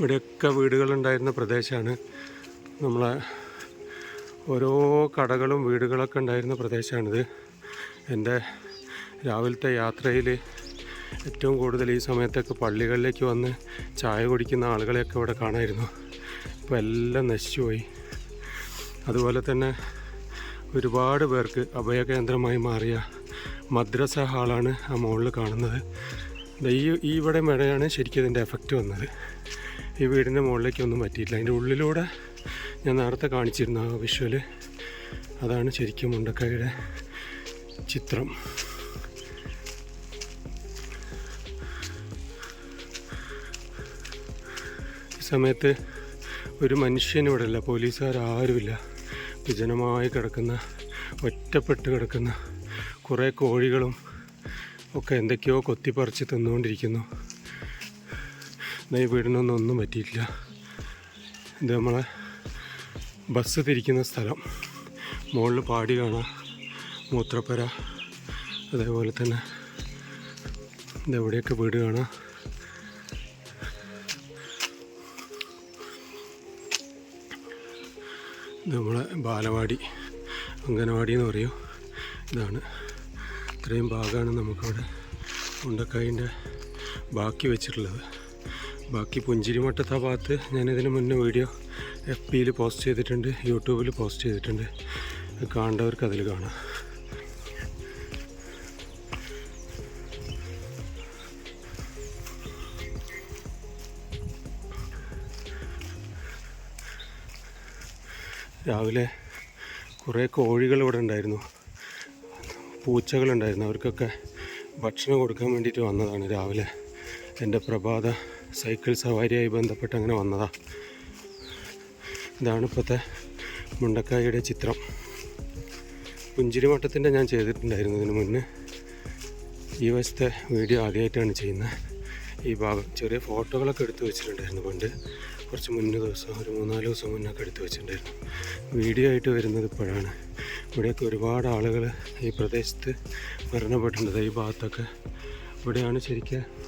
ഇവിടെയൊക്കെ വീടുകളുണ്ടായിരുന്ന പ്രദേശമാണ്. നമ്മളെ ഓരോ കടകളും വീടുകളൊക്കെ ഉണ്ടായിരുന്ന പ്രദേശമാണിത്. എന്റെ രാവിലത്തെ യാത്രയിൽ ഏറ്റവും കൂടുതൽ ഈ സമയത്തൊക്കെ പള്ളികളിലേക്ക് വന്ന് ചായ കുടിക്കുന്ന ആളുകളെയൊക്കെ ഇവിടെ കാണായിരുന്നു. ഇപ്പോൾ എല്ലാം നശിച്ചുപോയി. അതുപോലെ തന്നെ ഒരുപാട് പേർക്ക് അഭയകേന്ദ്രമായി മാറിയ മദ്രസ ഹാളാണ് ആ മുകളിൽ കാണുന്നത്. ഈ ഈ ഇവിടെ മഴയാണ് ശരിക്കും ഇതിന്റെ എഫക്റ്റ് വന്നത്. ഈ വീടിന്റെ മുകളിലേക്കൊന്നും പറ്റിയിട്ടില്ല അതിന്റെ ഉള്ളിലൂടെ ഞാൻ നേരത്തെ കാണിച്ചിരുന്ന ആ വിഷ്വൽ അതാണ് ശരിക്കും മുണ്ടക്കയുടെ ചിത്രം. ഈ സമയത്ത് ഒരു മനുഷ്യനും ഇവിടെ ഇല്ല പോലീസുകാർ ആരുമില്ല വിജനമായി കിടക്കുന്ന ഒറ്റപ്പെട്ട് കിടക്കുന്ന കുറേ കോഴികളും ഒക്കെ എന്തൊക്കെയോ കൊത്തിപ്പറിച്ച് തിന്നുകൊണ്ടിരിക്കുന്നു. ഈ വീടിനൊന്നും ഒന്നും പറ്റിയിട്ടില്ല. ഇത് നമ്മളെ ബസ് തിരിക്കുന്ന സ്ഥലം. മുകളിൽ പാടി കാണാം. മൂത്രപ്പര. അതേപോലെ തന്നെ ഇതെവിടെയൊക്കെ വീട് കാണാം. നമ്മളെ ബാലവാടി അംഗനവാടി എന്ന് പറയും. ഇതാണ്. ഇത്രയും ഭാഗമാണ് നമുക്കവിടെ ഉണ്ടക്കായിന്റെ ബാക്കി വെച്ചിട്ടുള്ളത്. ബാക്കി പുഞ്ചിരിമട്ടത്തെ ആ ഭാഗത്ത് ഞാനിതിന് മുന്നേ വീഡിയോ എഫ് പിയിൽ പോസ്റ്റ് ചെയ്തിട്ടുണ്ട് യൂട്യൂബിൽ പോസ്റ്റ് ചെയ്തിട്ടുണ്ട്. കാണേണ്ടവർക്ക് അതിൽ കാണാം. രാവിലെ കുറേ കോഴികൾ ഇവിടെ ഉണ്ടായിരുന്നു. പൂച്ചകളുണ്ടായിരുന്നു അവർക്കൊക്കെ ഭക്ഷണം കൊടുക്കാൻ വേണ്ടിയിട്ട് വന്നതാണ് രാവിലെ. എന്റെ പ്രഭാത സൈക്കിൾ സവാരിയായി ബന്ധപ്പെട്ട് അങ്ങനെ വന്നതാണ് ഇതാണ് ഇപ്പോഴത്തെ മുണ്ടക്കായുടെ ചിത്രം. പുഞ്ചിരിമട്ടത്തിന്റെ ഞാൻ ചെയ്തിട്ടുണ്ടായിരുന്നു ഇതിന് മുന്നേ. ഈ വശത്തെ വീഡിയോ ആദ്യമായിട്ടാണ് ചെയ്യുന്നത്. ഈ ഭാഗം ചെറിയ ഫോട്ടോകളൊക്കെ എടുത്തു വെച്ചിട്ടുണ്ടായിരുന്നു പണ്ട്. കുറച്ച് മുന്നേ ദിവസം ഒരു മൂന്നാൽ ദിവസം മുന്നൊക്കെ എടുത്തു വെച്ചിട്ടുണ്ടായിരുന്നു. വീഡിയോ ആയിട്ട് വരുന്നത് ഇപ്പോഴാണ്. ഇവിടെയൊക്കെ ഒരുപാട് ആളുകൾ ഈ പ്രദേശത്ത് മരണപ്പെട്ടിട്ടുണ്ട്. ഈ ഭാഗത്തൊക്കെ. ഇവിടെയാണ് ശരിക്കും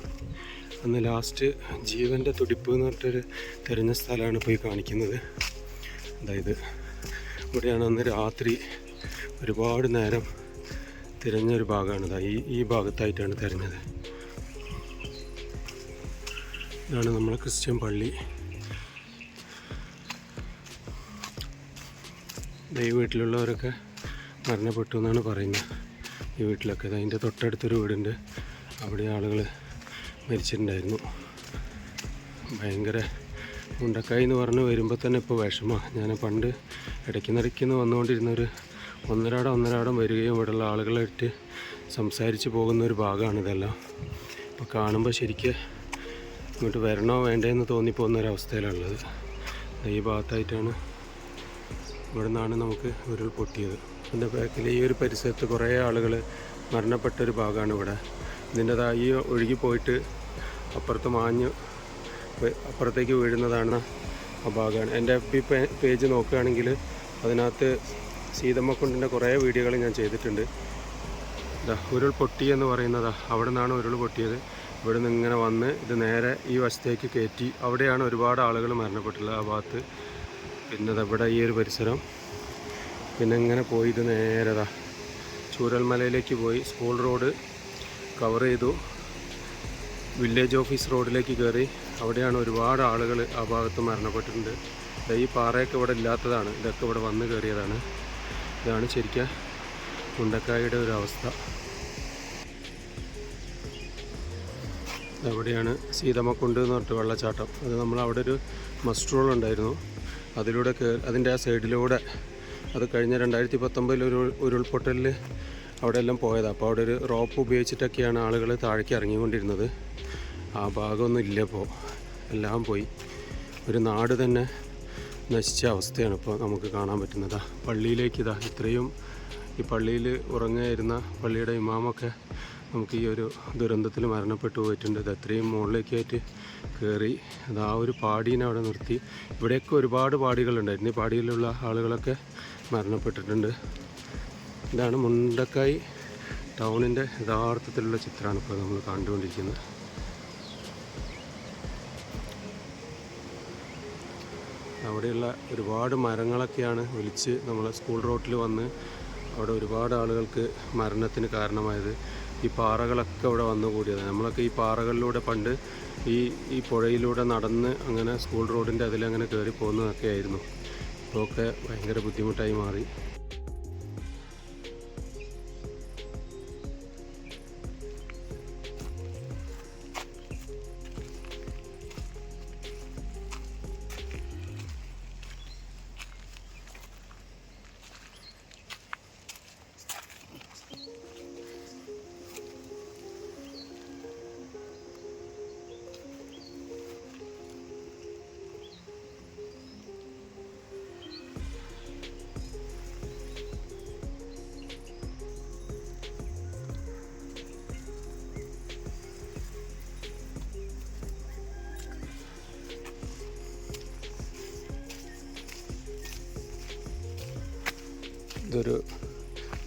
അന്ന് ലാസ്റ്റ് ജീവന്റെ തുടിപ്പ് എന്ന് പറഞ്ഞിട്ടൊരു തിരഞ്ഞ സ്ഥലമാണ് പോയി കാണിക്കുന്നത്. അതായത് ഇവിടെയാണ് അന്ന് രാത്രി ഒരുപാട് നേരം തിരഞ്ഞൊരു ഭാഗമാണ്. ഈ ഈ ഭാഗത്തായിട്ടാണ് തിരഞ്ഞത്. ഇതാണ് നമ്മളെ ക്രിസ്ത്യൻ പള്ളി. ഈ വീട്ടിലുള്ളവരൊക്കെ മരണപ്പെട്ടു എന്നാണ് പറയുന്നത്. ഈ വീട്ടിലൊക്കെ അതിന്റെ തൊട്ടടുത്തൊരു വീടുണ്ട്. അവിടെ ആളുകൾ മരിച്ചിട്ടുണ്ടായിരുന്നു. ഭയങ്കര മുണ്ടക്കായി എന്ന് പറഞ്ഞ് വരുമ്പോൾ തന്നെ ഇപ്പോൾ വിഷമമാണ് ഞാൻ പണ്ട് ഇടയ്ക്ക് നിറയ്ക്കുന്ന വന്നുകൊണ്ടിരുന്നൊരു ഒന്നരാടം ഒന്നരാടം വരികയും ഇവിടെയുള്ള ആളുകളായിട്ട് സംസാരിച്ച് പോകുന്ന ഒരു ഭാഗമാണ് ഇതെല്ലാം. ഇപ്പോൾ കാണുമ്പോൾ ശരിക്കും ഇങ്ങോട്ട് വരണോ വേണ്ടേന്ന് തോന്നിപ്പോകുന്ന ഒരവസ്ഥയിലുള്ളത് ഈ ഭാഗത്തായിട്ടാണ് ഇവിടെ നിന്നാണ് നമുക്ക് ഉരുൾ പൊട്ടിയത്. എന്റെ ബാക്കിൽ ഈ ഒരു പരിസരത്ത് കുറേ ആളുകൾ മരണപ്പെട്ട ഒരു ഭാഗമാണ് ഇവിടെ. ഇതിന്റെതായി ഒഴുകിപ്പോയിട്ട് ഒഴുകി പോയിട്ട് അപ്പുറത്ത് മാഞ്ഞ് അപ്പുറത്തേക്ക് വീഴുന്നതാണ് ആ ഭാഗമാണ്. എന്റെ എഫ് ബി പേജ് നോക്കുകയാണെങ്കിൽ അതിനകത്ത് സീതമ്മക്കുണ്ടിന്റെ കുറേ വീഡിയോകൾ ഞാൻ ചെയ്തിട്ടുണ്ട്. ഇതാ ഉരുൾ പൊട്ടി എന്ന് പറയുന്നതാ അവിടെ നിന്നാണ് ഉരുൾ പൊട്ടിയത്. ഇവിടെ നിന്ന് ഇങ്ങനെ വന്ന് ഇത് നേരെ ഈ വശത്തേക്ക് കയറ്റി അവിടെയാണ് ഒരുപാട് ആളുകൾ മരണപ്പെട്ടുള്ളത് ആ ഭാഗത്ത്. പിന്നെ ഇവിടെ ഈ ഒരു പരിസരം. പിന്നെ ഇങ്ങനെ പോയി ഇത് നേരതാ ചൂരൽമലയിലേക്ക് പോയി. സ്കൂൾ റോഡ് കവർ ചെയ്തു. വില്ലേജ് ഓഫീസ് റോഡിലേക്ക് കയറി അവിടെയാണ് ഒരുപാട് ആളുകൾ ആ ഭാഗത്ത് മരണപ്പെട്ടിട്ടുണ്ട്. ഈ പാറയൊക്കെ ഇവിടെ ഇല്ലാത്തതാണ്. ഇതൊക്കെ ഇവിടെ വന്ന് കയറിയതാണ്. ഇതാണ് ശരിക്കും മുണ്ടക്കായുടെ ഒരു അവസ്ഥ. അവിടെയാണ് സീതമ്മക്കുണ്ട് എന്ന് പറഞ്ഞിട്ട് വെള്ളച്ചാട്ടം. അത് നമ്മൾ അവിടെ ഒരു മസ്ട്രോൾ ഉണ്ടായിരുന്നു. അതിലൂടെ അതിന്റെ ആ സൈഡിലൂടെ അത് കഴിഞ്ഞ രണ്ടായിരത്തി പത്തൊമ്പതിൽ ഒരു ഉരുൾപൊട്ടലിൽ അവിടെ എല്ലാം പോയതാണ് അപ്പോൾ അവിടെ ഒരു റോപ്പ് ഉപയോഗിച്ചിട്ടൊക്കെയാണ് ആളുകൾ താഴേക്ക് ഇറങ്ങിക്കൊണ്ടിരുന്നത്. ആ ഭാഗമൊന്നും ഇല്ല ഇപ്പോൾ. എല്ലാം പോയി. ഒരു നാട് തന്നെ നശിച്ച അവസ്ഥയാണ് ഇപ്പോൾ നമുക്ക് കാണാൻ പറ്റുന്നത്. പള്ളിയിലേക്ക് ഇതാ ഇത്രയും ഈ പള്ളിയിൽ ഉറങ്ങായിരുന്ന പള്ളിയുടെ ഇമാമൊക്കെ നമുക്ക് ഈ ഒരു ദുരന്തത്തിൽ മരണപ്പെട്ടു പോയിട്ടുണ്ട്. ഇത് അത്രയും മുകളിലേക്കായിട്ട് കയറി. അത് ആ ഒരു പാടീനെ അവിടെ നിർത്തി. ഇവിടെയൊക്കെ ഒരുപാട് പാടികളുണ്ടായിരുന്നു. ഈ പാടിയിലുള്ള ആളുകളൊക്കെ മരണപ്പെട്ടിട്ടുണ്ട്. ഇതാണ് മുണ്ടക്കായി ടൗണിന്റെ യഥാർത്ഥത്തിലുള്ള ചിത്രമാണ് ഇപ്പോൾ നമ്മൾ കണ്ടുകൊണ്ടിരിക്കുന്നത്. അവിടെയുള്ള ഒരുപാട് മരങ്ങളൊക്കെയാണ് വിളിച്ച് നമ്മൾ സ്കൂൾ റോട്ടിൽ വന്ന് അവിടെ ഒരുപാട് ആളുകൾക്ക് മരണത്തിന് കാരണമായത്. ഈ പാറകളൊക്കെ അവിടെ വന്നു കൂടിയത് നമ്മളൊക്കെ ഈ പാറകളിലൂടെ പണ്ട് ഈ ഈ പുഴയിലൂടെ നടന്ന് അങ്ങനെ സ്കൂൾ റോഡിന്റെ അതിലങ്ങനെ കയറി പോകുന്നതൊക്കെ ആയിരുന്നു. ഇപ്പോഴൊക്കെ ഭയങ്കര ബുദ്ധിമുട്ടായി മാറി. ഇതൊരു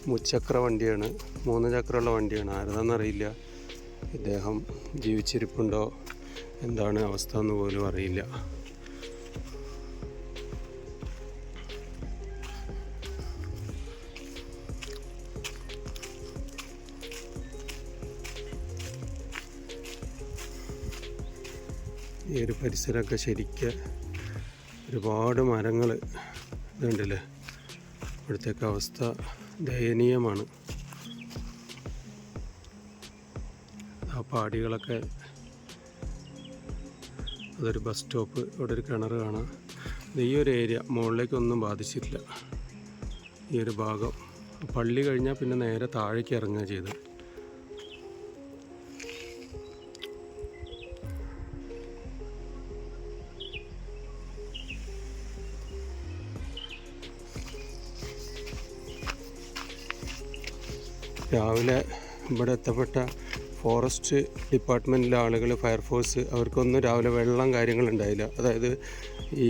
മുച്ചക്ര വണ്ടിയാണ്. മൂന്ന് ചക്രമുള്ള വണ്ടിയാണ്. ആരതാണെന്നറിയില്ല ഇദ്ദേഹം ജീവിച്ചിരിപ്പുണ്ടോ? എന്താണ് അവസ്ഥ എന്ന് പോലും അറിയില്ല. ഈ ഒരു പരിസരമൊക്കെ ശരിക്ക് ഒരുപാട് മരങ്ങൾ ഇതുണ്ടല്ലേ? ഇവിടുത്തേക്ക് അവസ്ഥ ദയനീയമാണ്. ആ പാടികളൊക്കെ അതൊരു ബസ് സ്റ്റോപ്പ് ഇവിടെ ഒരു കിണർ കാണാം. ഈ ഒരു ഏരിയ മുകളിലേക്കൊന്നും ബാധിച്ചിട്ടില്ല. ഈ ഒരു ഭാഗം. പള്ളി കഴിഞ്ഞാൽ പിന്നെ നേരെ താഴേക്ക് ഇറങ്ങുക ചെയ്തത്. രാവിലെ ഇവിടെ എത്തപ്പെട്ട ഫോറസ്റ്റ് ഡിപ്പാർട്ട്മെന്റിലെ ആളുകൾ ഫയർഫോഴ്സ് അവർക്കൊന്നും രാവിലെ വെള്ളം കാര്യങ്ങളുണ്ടായില്ല. അതായത് ഈ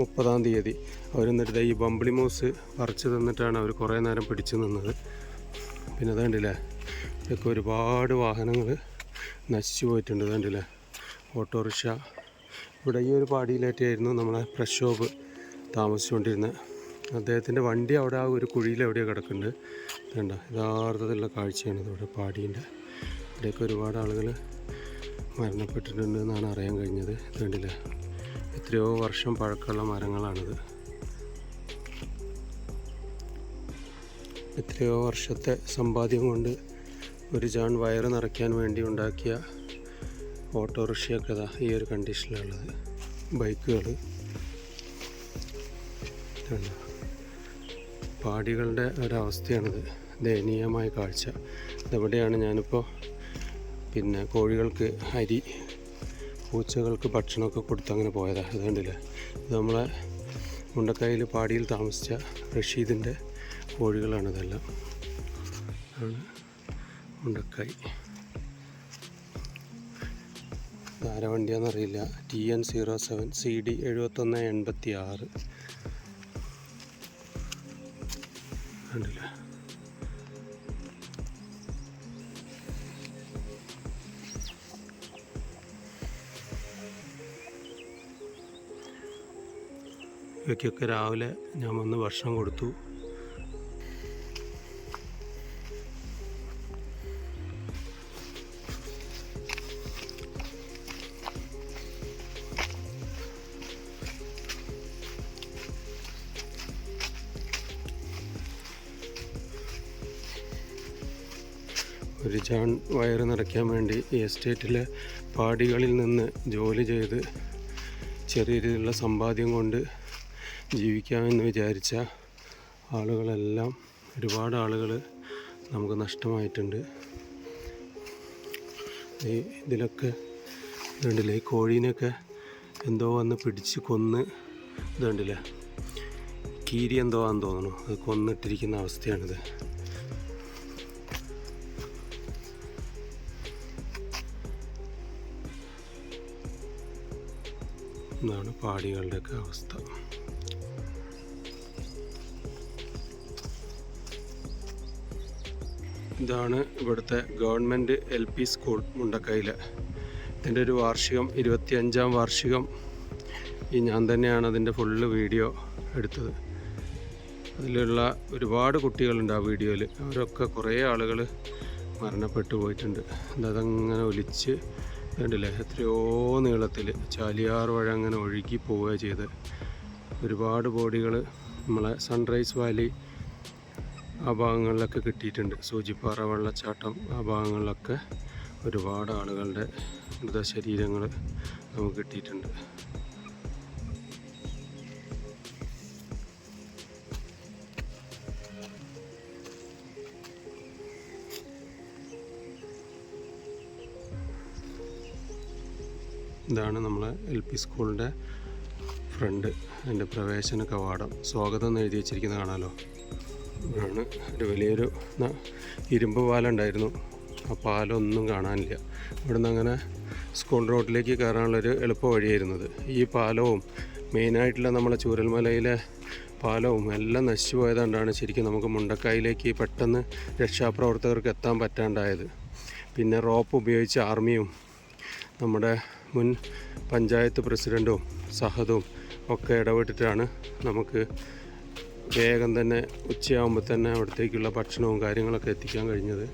മുപ്പതാം തീയതി അവർ എന്നിട്ട് ഈ ബമ്പിളി മൂസ് പറിച്ചു തന്നിട്ടാണ് അവർ കുറേ നേരം പിടിച്ചു നിന്നത്. പിന്നെ അതുകൊണ്ടില്ലേ ഇതൊക്കെ ഒരുപാട് വാഹനങ്ങൾ നശിച്ചു പോയിട്ടുണ്ട്. അതുകൊണ്ടില്ലേ ഓട്ടോറിക്ഷ. ഇവിടെ ഈ ഒരു പാടിയിലേറ്റായിരുന്നു നമ്മളെ ഷോപ്പ് താമസിച്ചുകൊണ്ടിരുന്നത്. അദ്ദേഹത്തിന്റെ വണ്ടി അവിടെ ആ ഒരു കുഴിയിൽ എവിടെയോ കിടക്കുന്നുണ്ട്. വേണ്ട യഥാർത്ഥത്തിലുള്ള കാഴ്ചയാണ് ഇവിടെ പാടീന്റെ. ഇവിടെയൊക്കെ ഒരുപാട് ആളുകൾ മരണപ്പെട്ടിട്ടുണ്ട് എന്നാണ് അറിയാൻ കഴിഞ്ഞത്. കണ്ടില്ല? എത്രയോ വർഷം പഴക്കമുള്ള മരങ്ങളാണിത്. എത്രയോ വർഷത്തെ സമ്പാദ്യം കൊണ്ട് ഒരു ജാൺ വയറ് നിറയ്ക്കാൻ വേണ്ടി ഉണ്ടാക്കിയ ഓട്ടോറിക്ഷയൊക്കെ ഈ ഒരു കണ്ടീഷനിലുള്ളത്. ബൈക്കുകൾ. കണ്ടോ പാടികളുടെ ഒരവസ്ഥയാണിത്. ദയനീയമായ കാഴ്ച. ഇതെവിടെയാണ് ഞാനിപ്പോൾ പിന്നെ കോഴികൾക്ക് അരി പൂച്ചകൾക്ക് ഭക്ഷണമൊക്കെ കൊടുത്ത് അങ്ങനെ പോയതാണ് ഇത് കണ്ടില്ലേ? ഇത് നമ്മളെ മുണ്ടക്കായിൽ പാടിയിൽ താമസിച്ച റഷീദിന്റെ കോഴികളാണ് ഇതെല്ലാം. ആണ് മുണ്ടക്കായി ആര വണ്ടിയാണെന്നറിയില്ല T N zero seven C D എഴുപത്തൊന്ന് എൺപത്തി ആറ് ഇവയ്ക്കൊക്കെ രാവിലെ ഞാൻ വന്ന് ഭക്ഷണം കൊടുത്തു. ഒരു ചാൺ വയറ് നിറയ്ക്കാൻ വേണ്ടി ഈ എസ്റ്റേറ്റിലെ പാടികളിൽ നിന്ന് ജോലി ചെയ്ത് ചെറിയ രീതിയിലുള്ള സമ്പാദ്യം കൊണ്ട് ജീവിക്കാമെന്ന് വിചാരിച്ച ആളുകളെല്ലാം ഒരുപാട് ആളുകൾ നമുക്ക് നഷ്ടമായിട്ടുണ്ട്. ഈ ഇതിലൊക്കെ ഇതുണ്ടല്ലേ ഈ കോഴീനൊക്കെ എന്തോ വന്ന് പിടിച്ച് കൊന്ന് ഇതുണ്ടല്ലേ കീരി എന്തോ ആണെന്ന് തോന്നുന്നു. അത് കൊന്നിട്ടിരിക്കുന്ന അവസ്ഥയാണിത്. എന്നാണ് പാടികളുടെയൊക്കെ അവസ്ഥ. ഇതാണ് ഇവിടുത്തെ ഗവൺമെന്റ് എൽ പി സ്കൂൾ മുണ്ടക്കയിൽ. ഇതിന്റെ ഒരു വാർഷികം ഇരുപത്തിയഞ്ചാം വാർഷികം. ഈ ഞാൻ തന്നെയാണ് അതിന്റെ ഫുള്ള് വീഡിയോ എടുത്തത്. അതിലുള്ള ഒരുപാട് കുട്ടികളുണ്ട് ആ വീഡിയോയിൽ. അവരൊക്കെ കുറേ ആളുകൾ മരണപ്പെട്ടു പോയിട്ടുണ്ട്. അതങ്ങനെ ഒലിച്ച് കണ്ടില്ലേ? എത്രയോ നീളത്തിൽ ചാലിയാർ വഴ അങ്ങനെ ഒഴുകി പോവുക ചെയ്ത് ഒരുപാട് ബോഡികൾ നമ്മളെ സൺറൈസ് വാലി ആ ഭാഗങ്ങളിലൊക്കെ കിട്ടിയിട്ടുണ്ട്. സൂചിപ്പാറ വെള്ളച്ചാട്ടം ആ ഭാഗങ്ങളിലൊക്കെ ഒരുപാട് ആളുകളുടെ മൃതശരീരങ്ങൾ നമുക്ക് കിട്ടിയിട്ടുണ്ട്. ഇതാണ് നമ്മളെ എൽ പി സ്കൂളിന്റെ ഫ്രണ്ട് അതിന്റെ പ്രവേശന കവാടം. സ്വാഗതം എന്ന് എഴുതി വെച്ചിരിക്കുന്നത് കാണാമല്ലോ ആണ് ഒരു വലിയൊരു ഇരുമ്പ് പാലുണ്ടായിരുന്നു ആ പാലൊന്നും കാണാനില്ല. ഇവിടുന്ന് അങ്ങനെ സ്കൂൾ റോഡിലേക്ക് കയറാനുള്ളൊരു എളുപ്പ വഴിയായിരുന്നത്. ഈ പാലവും മെയിനായിട്ടുള്ള നമ്മളെ ചൂരൽമലയിലെ പാലവും എല്ലാം നശിച്ചു പോയതുകൊണ്ടാണ് ശരിക്കും നമുക്ക് മുണ്ടക്കായിലേക്ക് പെട്ടെന്ന് രക്ഷാപ്രവർത്തകർക്ക് എത്താൻ പറ്റാണ്ടായത്. പിന്നെ റോപ്പ് ഉപയോഗിച്ച് ആർമിയും നമ്മുടെ മുൻ പഞ്ചായത്ത് പ്രസിഡന്റും സഹതും ഒക്കെ ഇടപെട്ടിട്ടാണ് നമുക്ക് വേഗം തന്നെ ഉച്ചയാകുമ്പോൾ തന്നെ അവിടത്തേക്കുള്ള ഭക്ഷണവും കാര്യങ്ങളൊക്കെ എത്തിക്കാൻ കഴിഞ്ഞത്.